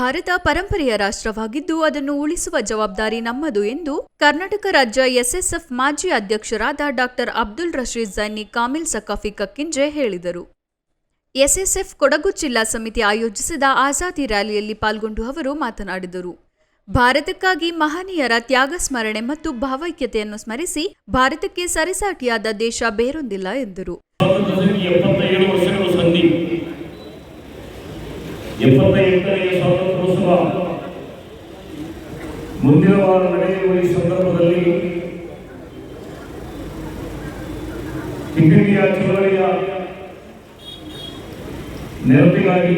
ಭಾರತ ಪರಂಪರೆಯ ರಾಷ್ಟ್ರವಾಗಿದ್ದು, ಅದನ್ನು ಉಳಿಸುವ ಜವಾಬ್ದಾರಿ ನಮ್ಮದು ಎಂದು ಕರ್ನಾಟಕ ರಾಜ್ಯ ಎಸ್ಎಸ್ಎಫ್ ಮಾಜಿ ಅಧ್ಯಕ್ಷರಾದ ಡಾಕ್ಟರ್ ಅಬ್ದುಲ್ ರಶೀದ್ ಜೈನಿ ಕಾಮಿಲ್ ಸಕಾಫಿ ಕಕ್ಕಿಂಜೆ ಹೇಳಿದರು. ಎಸ್ಎಸ್ಎಫ್ ಕೊಡಗು ಜಿಲ್ಲಾ ಸಮಿತಿ ಆಯೋಜಿಸಿದ ಆಜಾದಿ ರ್ಯಾಲಿಯಲ್ಲಿ ಪಾಲ್ಗೊಂಡು ಅವರು ಮಾತನಾಡಿದರು. ಭಾರತಕ್ಕಾಗಿ ಮಹನೀಯರ ತ್ಯಾಗ ಸ್ಮರಣೆ ಮತ್ತು ಭಾವೈಕ್ಯತೆಯನ್ನು ಸ್ಮರಿಸಿ ಭಾರತಕ್ಕೆ ಸರಿಸಾಟಿಯಾದ ದೇಶ ಬೇರೊಂದಿಲ್ಲ ಎಂದರು. ಎಪ್ಪತ್ತ ಎಂಟನೆಯ ಸ್ವಾತಂತ್ರ್ಯೋತ್ಸವ. ಮುಂದಿನ ವಾರ ನಡೆಯುವ ಈ ಸಂದರ್ಭದಲ್ಲಿ ಇಂಡಿಯಾ ಚಳವಳಿಯ ನೆನಪಿಗಾಗಿ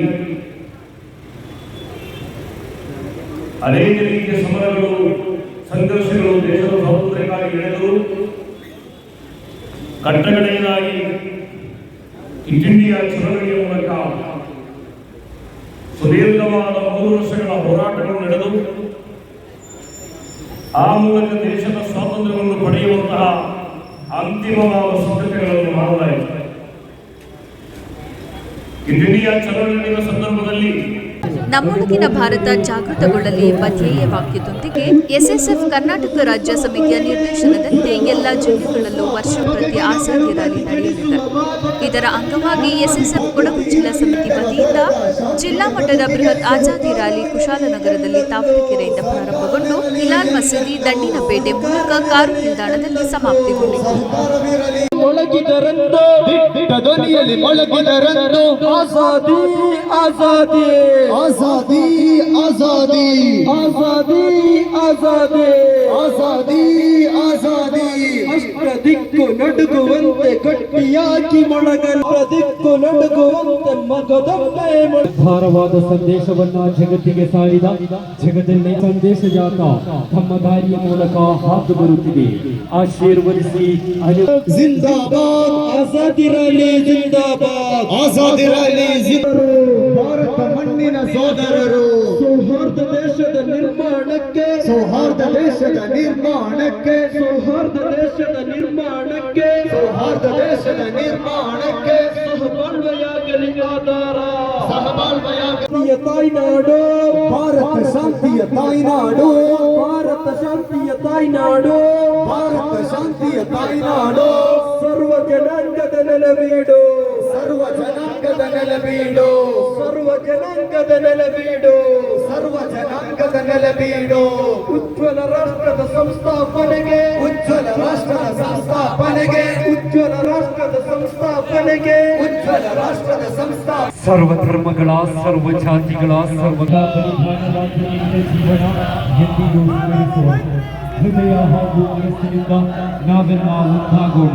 ಅನೇಕ ರೀತಿಯ ಸಮರಗಳು, ಸಂಘರ್ಷಗಳು ದೇಶದ ಸ್ವಾತಂತ್ರ್ಯಕ್ಕಾಗಿ ನಡೆದರು ಕಟ್ಟಕಡೆಯದಾಗಿ ಕ್ವಿಟ್ ಇಂಡಿಯಾ ಚಳವಳಿಯ ಮೂಲಕ ಸುದೀರ್ಘವಾದ ಮೂರು ವರ್ಷಗಳ ಹೋರಾಟಗಳು ನಡೆದು ಆ ಮೂಲಕ ದೇಶದ ಸ್ವಾತಂತ್ರ್ಯವನ್ನು ಪಡೆಯುವಂತಹ ಅಂತಿಮವಾದ ಸಿದ್ಧತೆಗಳನ್ನು ಮಾಡಲಾಯಿತು. ಇಂಡಿಯಾ ನಡೆಯುವ ಸಂದರ್ಭದಲ್ಲಿ ನಮ್ಮೊಳಗಿನ ಭಾರತ ಜಾಗೃತಗೊಳ್ಳಲಿ ಎಂಬ ಧ್ಯೇಯ ವಾಕ್ಯದೊಂದಿಗೆ ಎಸ್ಎಸ್ಎಫ್ ಕರ್ನಾಟಕ ರಾಜ್ಯ ಸಮಿತಿಯ ನಿರ್ದೇಶನದಂತೆ ಎಲ್ಲ ಜಿಲ್ಲೆಗಳಲ್ಲೂ ವರ್ಷ ಪ್ರತಿ ಆಜಾದಿ ರ್ಯಾಲಿ ನಡೆಯಲಿದೆ. ಇದರ ಅಂಗವಾಗಿ ಎಸ್ಎಸ್ಎಫ್ ಕೊಡಗು ಜಿಲ್ಲಾ ಸಮಿತಿ ವತಿಯಿಂದ ಜಿಲ್ಲಾ ಮಟ್ಟದ ಬೃಹತ್ ಆಜಾದಿ ರ್ಯಾಲಿ ಕುಶಾಲನಗರದಲ್ಲಿ ತಾವರೆಕೆರೆಯಿಂದ ಪ್ರಾರಂಭಗೊಂಡು ಹಿಲಾಲ್ ಮಸೀದಿ ದಂಡಿನಪೇಟೆ ಮೂಲಕ ಕಾರು ನಿಲ್ದಾಣದಲ್ಲಿ ಸಮಾಪ್ತಿಗೊಂಡಿತು. موساد دیکھو مگر مولکا سند گروتی داری آشیر ورسی زندہ زند آزاد من سوہار دیش سوہار دیش درمان سوہاردیات شانتوارت ನೆಲವೀಡು ಸರ್ವ ಜನಾಂಗದ ನೆಲಬೀಡು ಸರ್ವ ಜನಾಂಗದ ನೆಲವೀಡು ಸರ್ವ ಜನಾಂಗದ ನೆಲಬೀಡು ಉಜ್ವಲ ರಾಷ್ಟ್ರದ ಸಂಸ್ಥಾಪನೆಗೆ ಉಜ್ವಲ ರಾಷ್ಟ್ರದ ಸಂಸ್ಥಾಪನೆಗೆ ಉಜ್ವಲ ರಾಷ್ಟ್ರದ ಸಂಸ್ಥಾಪನೆಗೆ ಉಜ್ವಲ ರಾಷ್ಟ್ರದ ಸಂಸ್ಥಾ ಸರ್ವ ಧರ್ಮಗಳ ಸರ್ವ ಜಾತಿಗಳ ಸರ್ವ ಜೀವನ ಎಂದಿಗೂ ಸ್ಮರಿಸುವ ಹೃದಯ ಹಾಗೂ ಮನಸ್ಸಿನಿಂದ ನಾವೆಲ್ಲ ಒಂದಾಗೋಣ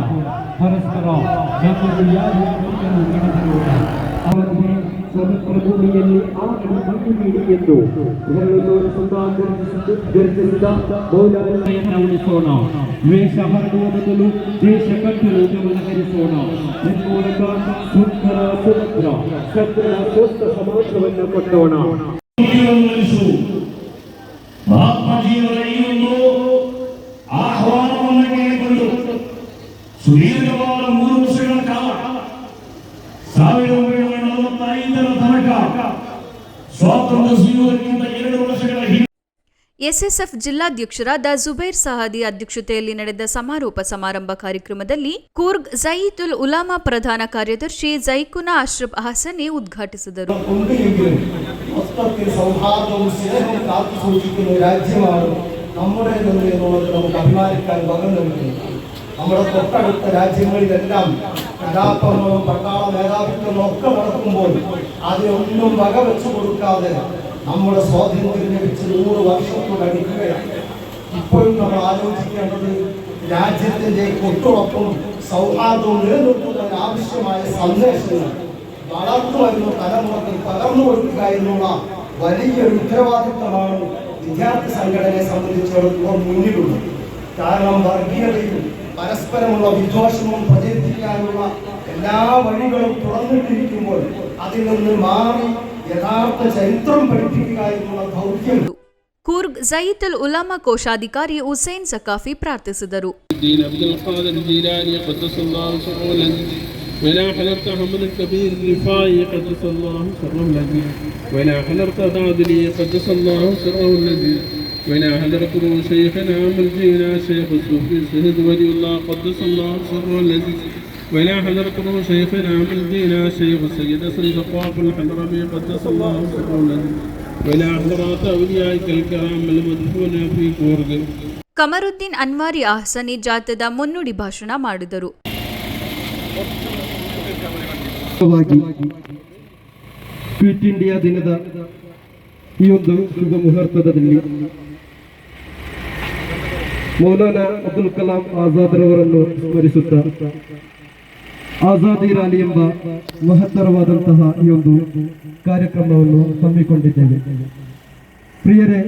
ಪರಸ್ಪರ ನಮ್ಮನ್ನು ಯಾರು ನೋಡಲು ನಡೆದಿರೋಣ ಅವರಿಗೆ ಸ್ವತಂತ್ರ ಭೂಮಿಯಲ್ಲಿ ಆಡಲು ಮಣ್ಣು ನೀಡಿ ಎಂದು ಬೆರಳು ತೋರಿಸುತ್ತ ಗರ್ಜಿಸಿದ್ದು ಗರ್ಜಿಸಿದ ಮೌಲ್ಯವನ್ನು ಉಳಿಸೋಣ ದ್ವೇಷ ಹರಡುವ ಬದಲು ದೇಶ ಕಟ್ಟಲು ಗಮನ ಹರಿಸೋಣ ತನ್ಮೂಲಕ ಸುಂದರ ಸುಭದ್ರ ಸದೃಢ ಸ್ವಸ್ಥ ಸಮಾಜವನ್ನು ಕಟ್ಟೋಣ ಸುದೀರ್ಘವಾದ ಮೂರು ವರ್ಷಗಳ ಕಾಲ ಸಾವಿರದ ಒಂಬೈನೂರ ನಲವತ್ತೈದರ ತನಕ ಸ್ವಾತಂತ್ರ್ಯ ಸಿಗುವುದಕ್ಕಿಂತ ಎರಡು ವರ್ಷಗಳ ಹಿಂದೆ ಎಸ್ಎಸ್ಎಫ್ ಜಿಲ್ಲಾಧ್ಯಕ್ಷರಾದ ಜುಬೈರ್ ಸಹಾದಿ ಅಧ್ಯಕ್ಷತೆಯಲ್ಲಿ ನಡೆದ ಸಮಾರೋಪ ಸಮಾರಂಭ ಕಾರ್ಯಕ್ರಮದಲ್ಲಿ ಕೂರ್ಗ್ ಜಯೀದುಲ್ ಉಲಾಮಾ ಪ್ರಧಾನ ಕಾರ್ಯದರ್ಶಿ ಜೈಕುನಾ ಅಶ್ರಫ್ ಹಸನೆ ಉದ್ಘಾಟಿಸಿದರು. ರಾಜ್ಯವಾರು നമ്മുടെ തൊട്ടടുത്ത രാജ്യങ്ങളിലെല്ലാം കലാപങ്ങളും പട്ടാള മേധാവിത്വങ്ങളും ഒക്കെ നടക്കുമ്പോൾ അതിനൊന്നും വക വെച്ചു കൊടുക്കാതെ നമ്മുടെ സ്വാതന്ത്ര്യം ലഭിച്ച് നൂറ് വർഷത്തോടടുക്കുകയാണ് ഇപ്പോഴും നമ്മൾ ആലോചിക്കേണ്ടത് രാജ്യത്തിന്റെ ഒത്തുറപ്പും സൗഹാർദ്ദവും നിലനിർത്തുന്നതിന് ആവശ്യമായ സന്ദേശങ്ങൾ വളർന്നു വരുന്ന തലമുറയ്ക്ക് പകർന്നു കൊടുക്കുക എന്നുള്ള വലിയൊരു ഉത്തരവാദിത്തമാണ് വിദ്യാർത്ഥി സംഘടനയെ സംബന്ധിച്ചിടത്തോളം മുന്നിലുള്ളത്. കാരണം വർഗീയതയും പരസ്പരമുള്ള വിദ്വേഷവും പ്രചരിപ്പിക്കാനുള്ള എല്ലാ വഴികളും തുറന്നിട്ടിരിക്കുമ്പോൾ അതിൽ നിന്ന് മാറി യഥാർത്ഥ ചരിത്രം പഠിപ്പിക്കുക എന്നുള്ള ദൗത്യം ಕೂರ್ಗ್ ಜಯೀತುಲ್ ಉಲಾಮಾ ಕೋಶಾಧಿಕಾರಿ ಹುಸೇನ್ ಸಕಾಫಿ ಪ್ರಾರ್ಥಿಸಿದರು الدين عبد القادر الجيلاني قدس الله سره وإلى حضرت محمد الكبير الرفاعي قدس الله سره الذي وإلى حضرت عادلي قدس الله سره الذي وإلى حضرت شيخنا مرجينا شيخ الصوفي سيد ولي الله قدس الله سره الذي وإلى حضرت شيخنا مرجينا شيخ السيد سيد قواف الحضرمي قدس الله سره الذي وإلى حضرات أوليائك الكرام المدفون في كورغ ಕಮರುದ್ದೀನ್ ಅನ್ವಾರಿ ಅಹ್ಸನಿ ಜಾಥಾದ ಮುನ್ನುಡಿ ಭಾಷಣ ಮಾಡಿದರು ವಾಗಿ ಕ್ವಿಟ್ ಇಂಡಿಯಾ ದಿನದ ಈ ಒಂದು ಶುಭ ಮುಹೂರ್ತದಲ್ಲಿ ಮೌಲಾನಾ ಅಬ್ದುಲ್ ಕಲಾಂ ಆಜಾದ್ರವರನ್ನು ಸ್ಮರಿಸುತ್ತಾ ಆಜಾದಿ ರಾಲಿ ಎಂಬ ಮಹತ್ತರವಾದಂತಹ ಈ ಒಂದು ಕಾರ್ಯಕ್ರಮವನ್ನು ಹಮ್ಮಿಕೊಂಡಿದ್ದೇವೆ. ಪ್ರಿಯರೇ,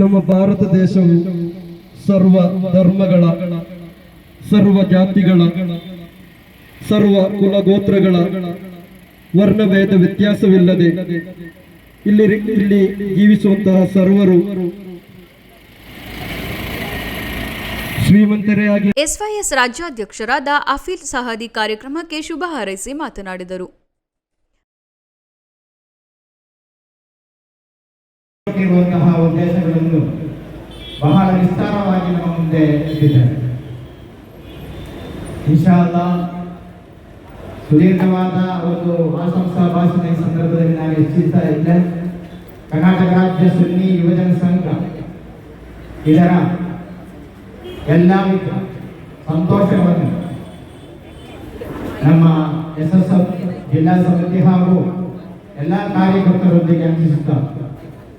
ನಮ್ಮ ಭಾರತ ದೇಶವು ಸರ್ವ ಧರ್ಮಗಳ, ಸರ್ವ ಜಾತಿಗಳ, ಸರ್ವ ಕುಲಗೋತ್ರಗಳ ವರ್ಣಭೇದ ವ್ಯತ್ಯಾಸವಿಲ್ಲದೆ ಇಲ್ಲಿ ಇಲ್ಲಿ ಜೀವಿಸುವಂತಹ ಸರ್ವರು ಶ್ರೀಮಂತರೇ ಆಗಿ ಎಸ್ವೈಎಸ್ ರಾಜ್ಯಾಧ್ಯಕ್ಷರಾದ ಅಫೀಲ್ ಸಹದಿ ಕಾರ್ಯಕ್ರಮಕ್ಕೆ ಶುಭ ಹಾರೈಸಿ ಮಾತನಾಡಿದರು. ಉದ್ದೇಶಗಳನ್ನು ಬಹಳ ವಿಸ್ತಾರವಾಗಿ ನಮ್ಮ ಮುಂದೆ ಇಟ್ಟಿದ್ದಾರೆ. ಸುದೀರ್ಘವಾದ ಒಂದು ಆಶಂಸಾ ಭಾಷಣ ಈ ಸಂದರ್ಭದಲ್ಲಿ ನಾನು ಹೆಚ್ಚಿಸ್ತಾ ಇದ್ದೆ. ಕರ್ನಾಟಕ ರಾಜ್ಯ ಸುನ್ನಿ ಯುವಜನ ಸಂಘ ಇದರ ಎಲ್ಲ ವಿಧ ಸಂತೋಷವನ್ನು. ನಮ್ಮ ಎಸ್ ಎಸ್ ಎಫ್ ಜಿಲ್ಲಾ ಸಮಿತಿ ಹಾಗೂ ಎಲ್ಲ ಕಾರ್ಯಕರ್ತರೊಂದಿಗೆ ಹಂಚಿಸುತ್ತಾ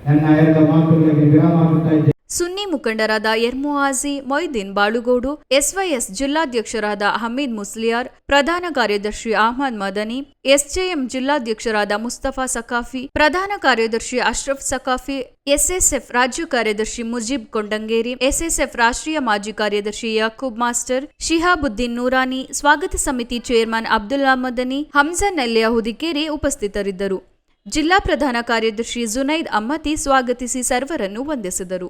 ನನ್ನ ಎರಡು ಮಾತುಗಳಿಗೆ ವಿರಾಮ ಆಗುತ್ತಾ ಇದ್ದೇನೆ. ಸುನ್ನಿ ಮುಖಂಡರಾದ ಎರ್ಮುಆಜಿ, ಮೊಯ್ದೀನ್ ಬಾಳುಗೋಡು, ಎಸ್ವೈಎಸ್ ಜಿಲ್ಲಾಧ್ಯಕ್ಷರಾದ ಹಮೀದ್ ಮುಸ್ಲಿಯಾರ್, ಪ್ರಧಾನ ಕಾರ್ಯದರ್ಶಿ ಅಹಮದ್ ಮದನಿ, ಎಸ್ಜೆಎಂ ಜಿಲ್ಲಾಧ್ಯಕ್ಷರಾದ ಮುಸ್ತಫಾ ಸಕಾಫಿ ಪ್ರಧಾನ ಕಾರ್ಯದರ್ಶಿ ಅಶ್ರಫ್ ಸಕಾಫಿ ಎಸ್ಎಸ್ಎಫ್ ರಾಜ್ಯ ಕಾರ್ಯದರ್ಶಿ ಮುಜೀಬ್ ಕೊಂಡಂಗೇರಿ, ಎಸ್ಎಸ್ಎಫ್ ರಾಷ್ಟ್ರೀಯ ಮಾಜಿ ಕಾರ್ಯದರ್ಶಿ ಯಾಕೂಬ್ ಮಾಸ್ಟರ್, ಶಿಹಾಬುದ್ದೀನ್ ನೂರಾನಿ, ಸ್ವಾಗತ ಸಮಿತಿ ಚೇರ್ಮನ್ ಅಬ್ದುಲ್ಲಾ ಮದನಿ, ಹಮ್ಜಾ ನೆಲ್ಲೆಯ ಹುದಿಕೇರಿ ಉಪಸ್ಥಿತರಿದ್ದರು. ಜಿಲ್ಲಾ ಪ್ರಧಾನ ಕಾರ್ಯದರ್ಶಿ ಜುನೈದ್ ಅಮ್ಮತಿ ಸ್ವಾಗತಿಸಿ ಸರ್ವರನ್ನು ವಂದಿಸಿದರು.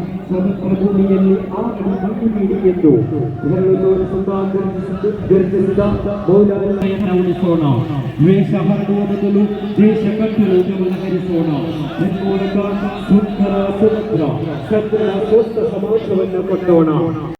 ಸ್ವತಂತ್ರ ಭೂಮಿಯಲ್ಲಿ ಆಕಳು ಮಣ್ಣು ನೀಡಿ ಎಂದು ಇದನ್ನು ತೋರಿಸುತ್ತಾ ಗರ್ಜಿಸಿದ ಮೌಲ್ಯವನ್ನು ಉಳಿಸೋಣ. ದ್ವೇಷ ಹರಡುವ ಬದಲು ದೇಶ ಕಟ್ಟಲು ಗಮನ ಹರಿಸೋಣ ಸುಂದರ ಸುಭದ್ರ ಸದೃಢ ಸ್ವಸ್ಥ ಸಮಾಜವನ್ನು ಕಟ್ಟೋಣ.